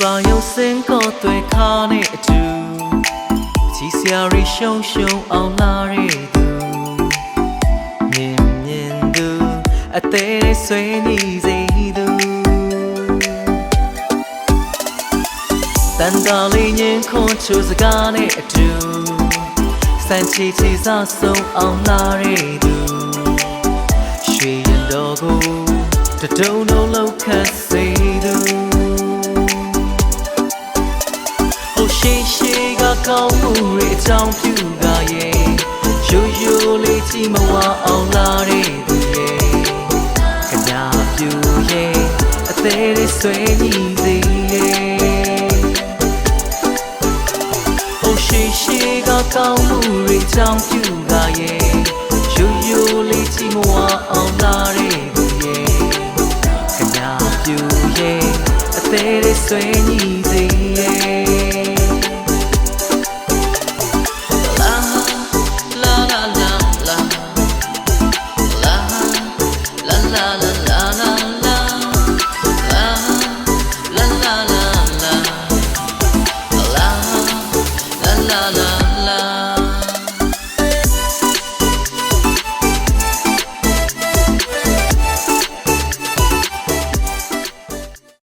ပါရုပ်စင်ကိုတွေ့ခါနဲ့အတူချီစရာရီရှုံရှုံအောင်လာတဲ့သူမြင်မြင်သူအသေးဆွေးနေစေသူတန်တာလေးညင်ခွန်ချိုစကားနဲ့အတူစံချီချီစားဆုံးအောင်လာတဲ့သူရွှေရင်တော်ကိုတတုံးလုံးလောက်ခတ်စေ ရှေးရှေးကကောင်းမှုတွေအကြောင်းပြုကရဲ့ရိုးရိုးလေးကြည့်မဝအောင်လာတဲ့သူရဲ့ခဏပြူရဲ့အသေးလေးဆွေးညီသေးရဲ့ဟိုရှေးရှေးကကောင်းမှုတွေအကြောင်းပြုကရဲ့ရိုးရိုးလေးကြည့်မဝအောင်လာတဲ့သူရဲ့ခဏပြူရဲ့အသေးလေးဆွေးညီသေးရဲ့ la la